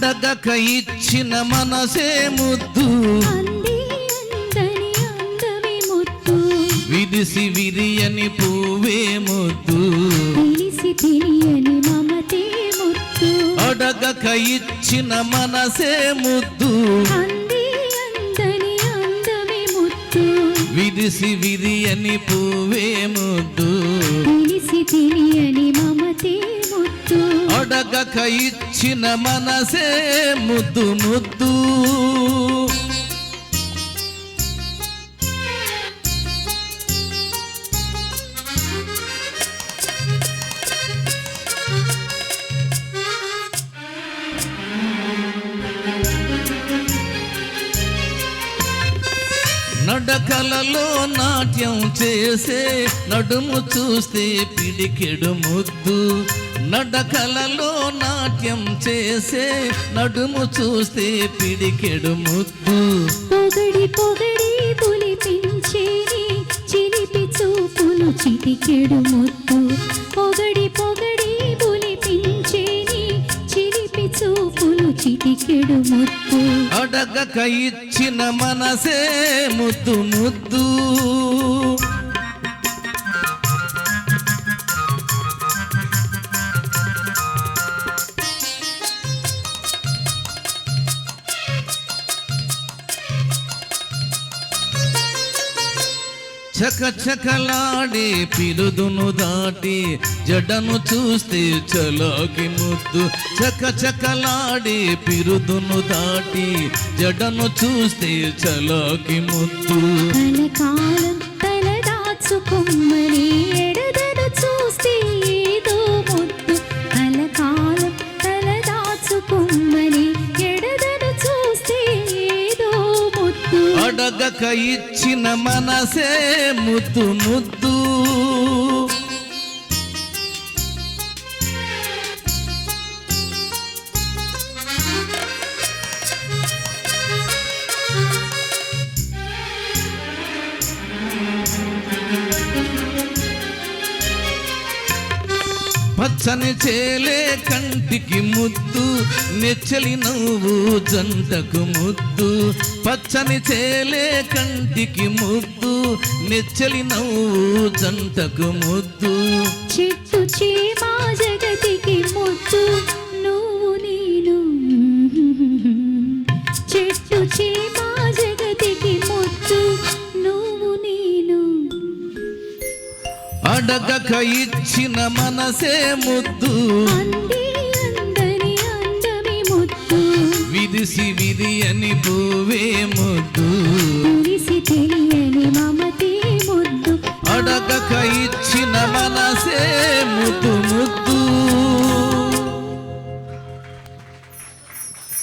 అడగక ఇచ్చిన మనసే ముద్దు. విదిసి విరియని పువ్వే ముద్దు. అడగక ఇచ్చిన మనసే ముద్దు. విదిసి విరియని పువ్వే ముద్దు. అడగక ఇచ్చిన మనసే ముద్దు ముద్దు. నడకలలో నాట్యం చేసే నడుము చూస్తే పిడికెడు ముద్దు. నడకలలో నాట్యం చేసే నడుము చూస్తే పిడికెడు ముద్దు. పొగడి పొగడి పులిపించేని చిలిపి చూపులు చిటికెడు ముద్దు. చెడు ముద్దు. అడగక ఇచ్చిన మనసే ముద్దు ముద్దు. చకచకలాడే పిరుదును పిలుదును దాటి జడను చూస్తే చలాకి ముద్దు. చకచకలాడే పిరుదును దాటి జడను చూస్తే చలాకి ముద్దు. కలకాలం తలదాచుకొమ్మని ఎడదను ఇచ్చిన మనసే ముద్దు ముద్దు. పచ్చని చేలే కంటికి ముద్దు నెచ్చలి నవ్వు జంటకు ముద్దు. పచ్చని చేలే కంటికి ముద్దు నెచ్చలి నవ్వు జంటకు ముద్దు. చెట్టు చీమా అడగక ఇచ్చిన మనసే ముద్దు. విదిసి విధి అని పువ్వే ముద్దు. తెలిసి తెలియని మమతే ముద్దు. అడగక ఇచ్చిన మన